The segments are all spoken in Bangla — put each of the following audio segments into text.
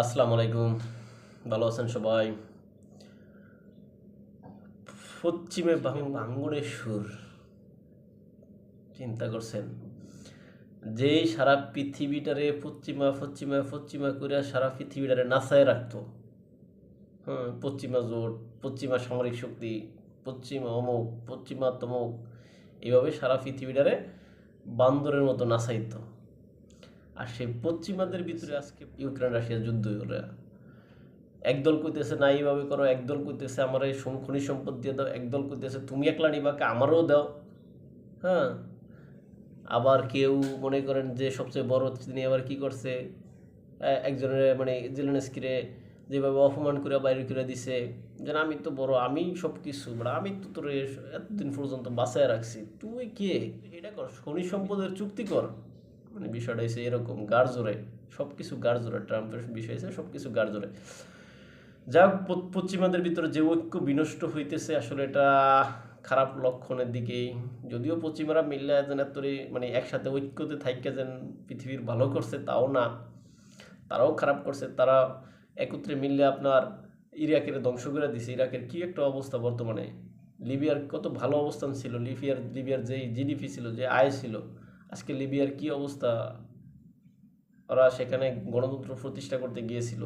আসসালামু আলাইকুম। ভালো আছেন সবাই? পশ্চিমে বাঙ্গনের সুর। চিন্তা করছেন? যেই সারা পৃথিবীটারে পশ্চিমা পশ্চিমা পশ্চিমা করে সারা পৃথিবীটারে নাচায় রাখতো। হ্যাঁ পশ্চিমা জোট, পশ্চিমা সামরিক শক্তি, পশ্চিমা অমুক, পশ্চিমা তমুক এইভাবে সারা পৃথিবীটারে বান্দরের মতো নাচাইতো। আর সেই পশ্চিমাদের ভিতরে আজকে ইউক্রেন রাশিয়ার যুদ্ধ করে। একদল কইতেছে না এইভাবে করো। একদল কইতেছে আমার এই খনিজ সম্পদ দিয়ে দাও। একদল কইতেছে তুমি একলা নিবাকে আমারও দাও। হ্যাঁ? আবার কেউ মনে করেন যে সবচেয়ে বড় তিনি আবার কি করছে? একজনের মানে জেলেনস্কিরে যেভাবে অপমান করে বাইরে করে দিছে। যে না, আমি তো বড় আমি সব কিছু মানে আমি তো তোর এতদিন পর্যন্ত বাঁচায় রাখছি। তুই কে? এটা কর খনিজ সম্পদের চুক্তি কর। মানে বিষয়টা হচ্ছে এরকম গাড় জোরে সব কিছু গাড় জোরে, ট্রাম্পের বিষয় হয়েছে সব কিছু গাড় জোরে যা পশ্চিমাদের ভিতরে যে ঐক্য বিনষ্ট হইতেছে, আসলে এটা খারাপ লক্ষণের দিকেই। যদিও পশ্চিমারা মিললে যেন এতরে মানে একসাথে ঐক্যতে থাইকে যেন পৃথিবীর ভালো করছে, তাও না। তারাও খারাপ করছে, তারা একত্রে মিললে আপনার ইরাকের ধ্বংস করে দিছে। ইরাকের কি একটা অবস্থা বর্তমানে? লিবিয়ার কত ভালো অবস্থান ছিল লিবিয়ার লিবিয়ার যেই জিডিপি ছিল, যে আয় ছিল আজকে লিবিয়ার কি অবস্থা? ওরা সেখানে গণতন্ত্র প্রতিষ্ঠা করতে গিয়েছিল।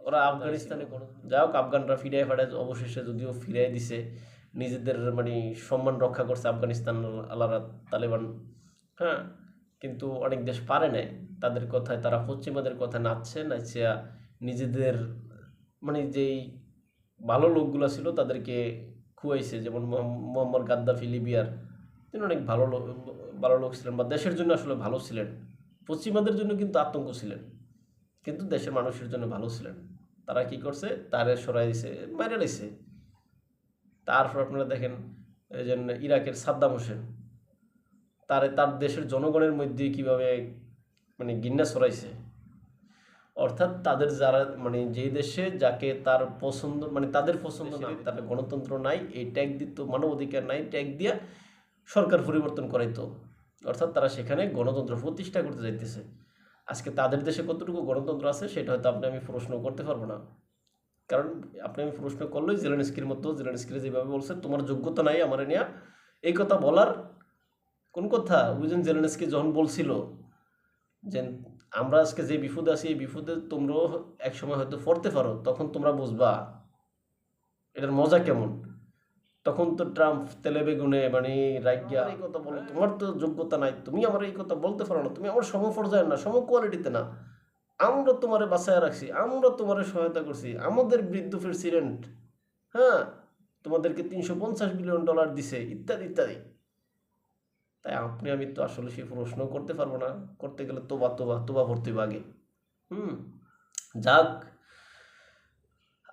ওরা আফগানিস্তানে গণ- যা হোক, আফগানরা ফিরাই ফাটায় অবশেষে যদিও ফিরাই দিছে, নিজেদের মানে সম্মান রক্ষা করছে আফগানিস্তান আল্লাহরা তালেবান। হ্যাঁ কিন্তু অনেক দেশ পারে নাই। তাদের কথায় তারা পশ্চিমাদের কথা নাচছে নাচিয়া নিজেদের মানে যেই ভালো লোকগুলো ছিল তাদেরকে খুয়াইছে, যেমন মোহাম্মদ গাদ্দাফি লিবিয়ার। তিনি অনেক ভালো লোক ভালো লোক ছিলেন বা দেশের জন্য আসলে ভালো ছিলেন। পশ্চিমাদের জন্য কিন্তু আতঙ্ক ছিলেন। কিন্তু দেশের মানুষের জন্য ভালো ছিলেন। তারা কি করছে? তারে সরাই দিছে মেরে লাইছে তারপর আপনারা দেখেন এই যে ইরাকের সাদ্দাম হোসেন। তারে তার দেশের জনগণের মধ্যে কীভাবে মানে গিন্না সরাইছে অর্থাৎ তাদের যারা মানে যেই দেশে যাকে তার পছন্দ মানে তাদের পছন্দ না তার গণতন্ত্র নাই এই ট্যাগ দিত মানব অধিকার নাই ট্যাগ দিয়া সরকার পরিবর্তন করাইতো অর্থাৎ তারা সেখানে গণতন্ত্র প্রতিষ্ঠা করতে যাইতেছে। আজকে তাদের দেশে কতটুকু গণতন্ত্র আছে, সেটা হয়তো আপনি আমি প্রশ্ন করতে পারব না। কারণ আপনি আমি প্রশ্ন করলেই জেলেনস্কির মতো জেলেনস্কির যেভাবে বলছে, তোমার যোগ্যতা নাই আমার নিয়ে। এই কথা বলার কোন কথা? বুঝলেন জেলেনস্কি যখন বলছিল যে, আমরা আজকে যে বিপদে আছি, এই বিপদে তোমরাও একসময় হয়তো পড়তে পারো, তখন তোমরা বুঝবা। এটার মজা কেমন? তখন তো ট্রাম্প তেলে বেগুনে মানে রাজ্ঞা এই কথা বলো তোমার তো যোগ্যতা নাই। তুমি আমার এই কথা বলতে পারো না। তুমি আমার সম পর্যায়ে না সম কোয়ালিটিতে না। আমরা তোমারে বাঁচায় রাখছি। আমরা তোমারে সহায়তা করছি। আমাদের বৃদ্ধ প্রেসিডেন্ট হ্যাঁ তোমাদেরকে তিনশো পঞ্চাশ বিলিয়ন ডলার দিছে ইত্যাদি ইত্যাদি। তাই আপনি আমি তো আসলে সেই প্রশ্ন করতে পারব না। করতে গেলে তোবা তোবা তোবা ভর্তি আগে। হুম। যাক।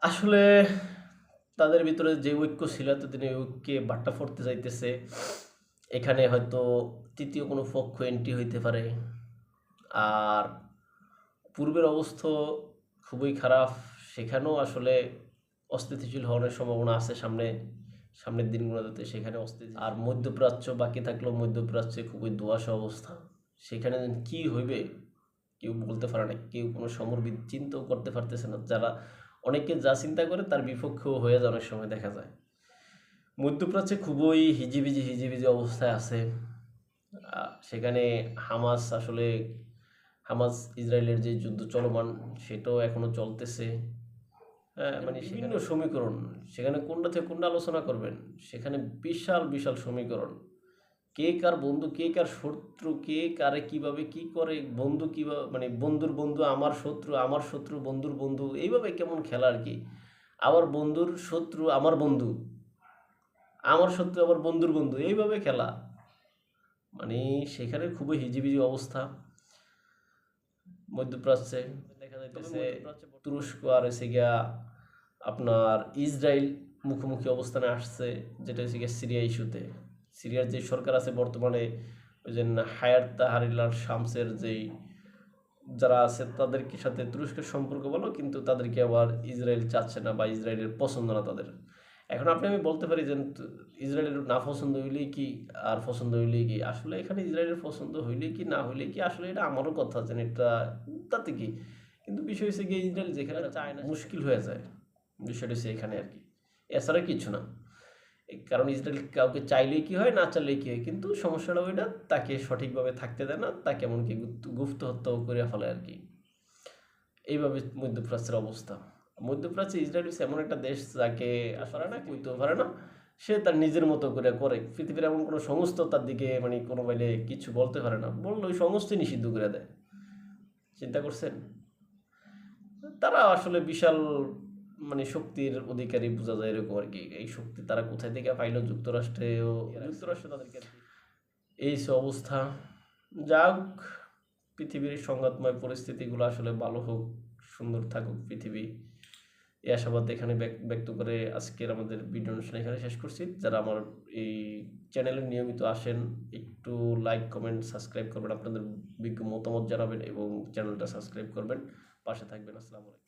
আসলে তাদের ভিতরে যে ঐক্য ছিল এতদিন ওই ঐক্যে বাট্টা ফরতে যাইতেছে। এখানে হয়তো তৃতীয় কোনো পক্ষ এন্ট্রি হইতে পারে। আর পূর্বের অবস্থা খুবই খারাপ। সেখানেও আসলে অস্থিতিশীল হওয়ার সম্ভাবনা আছে সামনে, সামনের দিনগুলোতে সেখানে অস্থিতি আর মধ্যপ্রাচ্য বাকি থাকলেও মধ্যপ্রাচ্যে খুবই দোয়াশা অবস্থা। সেখানে কী হইবে, কেউ বলতে পারে না। কেউ কোনো সমরবিদ চিন্তাও করতে পারতেছে না। যারা অনেকে যা চিন্তা করে তার বিপক্ষেও হয়ে যায় অনেক সময় দেখা যায়। মধ্যপ্রাচ্যে খুবই হিজিবিজি হিজিবিজি অবস্থায় আছে। সেখানে হামাস আসলে হামাস ইসরায়েলের যে যুদ্ধ চলমান সেটাও এখনও চলতেছে। হ্যাঁ মানে বিভিন্ন সমীকরণ। সেখানে কোনটা থেকে কোনটা আলোচনা করবেন? সেখানে বিশাল বিশাল সমীকরণ। কে কার বন্ধু কে কার শত্রু কে কারে কীভাবে কি করে বন্ধু কীভাবে মানে বন্ধুর বন্ধু আমার শত্রু আমার শত্রু বন্ধুর বন্ধু এইভাবে কেমন খেলা আর কি? আবার বন্ধুর শত্রু আমার বন্ধু। আমার শত্রু আবার বন্ধুর বন্ধু এইভাবে খেলা। মানে সেখানে খুবই হিজিবিজি অবস্থা। মধ্যপ্রাচ্যে দেখা যাইতেছে তুরস্ক আর এসে গিয়া আপনার ইসরায়েল মুখোমুখি অবস্থানে আসছে যেটা হচ্ছে গিয়া সিরিয়া ইস্যুতে। সিরিয়ার যে সরকার আছে বর্তমানে ওই যে হায়ার তাহারিলার শামসের যেই যারা আছে তাদেরকে সাথে তুরস্কের সম্পর্ক বলো কিন্তু তাদেরকে আবার ইসরায়েল চাচ্ছে না বা ইসরায়েলের পছন্দ না তাদের। এখন আপনি আমি বলতে পারি যে ইসরায়েলের না পছন্দ হইলেই কি আর পছন্দ হইলেই কি? আসলে এখানে ইসরায়েলের পছন্দ হইলেই কি না হইলেই কি? আসলে এটা আমারও কথা আছে এটা তাতে কি? কিন্তু বিষয় হচ্ছে গিয়ে ইসরায়েল যেখানে চায় না মুশকিল হয়ে যায়। বিষয়টা হচ্ছে এখানে আর কি। এছাড়া কিছু না। কারণ ইসরায়েল কাউকে চাইলেই কি হয়, না চাইলেই কি হয়, কিন্তু সমস্যাটা ওইটা, তাকে সঠিকভাবে থাকতে দেয় না, তাকে এমনকি গুপ্ত- হত্যাও করে ফেলে আর কি। এইভাবে মধ্যপ্রাচ্যের অবস্থা। মধ্যপ্রাচ্যে ইসরায়েল হচ্ছে এমন একটা দেশ যাকে আসলে না, কইতেও পারে না। সে তার নিজের মতো করে করে। পৃথিবীর এমন কোনো সংস্থা তার দিকে মানে কোনো বাইলে কিছু বলতে পারে না। বললে ওই সংস্থাই নিষিদ্ধ করে দেয়। চিন্তা করছেন? তারা আসলে বিশাল মানে শক্তির অধিকারী বোঝা যায় এরকম আর কি। এই শক্তি তারা কোথায় থেকে পাইলো? যুক্তরাষ্ট্রেও যুক্তরাষ্ট্র তাদেরকে এই সে অবস্থা। যাক পৃথিবীর সংঘাতময় পরিস্থিতিগুলো আসলে ভালো হোক সুন্দর থাকুক পৃথিবী। এই আশাবাদ এখানে ব্যক্ত করে আজকের আমাদের ভিডিও অনুষ্ঠান এখানে শেষ করছি। যারা আমার এই চ্যানেলে নিয়মিত আসেন একটু লাইক কমেন্ট সাবস্ক্রাইব করবেন আপনাদের বিজ্ঞ মতামত জানাবেন এবং চ্যানেলটা সাবস্ক্রাইব করবেন। পাশে থাকবেন আসসালামু আলাইকুম।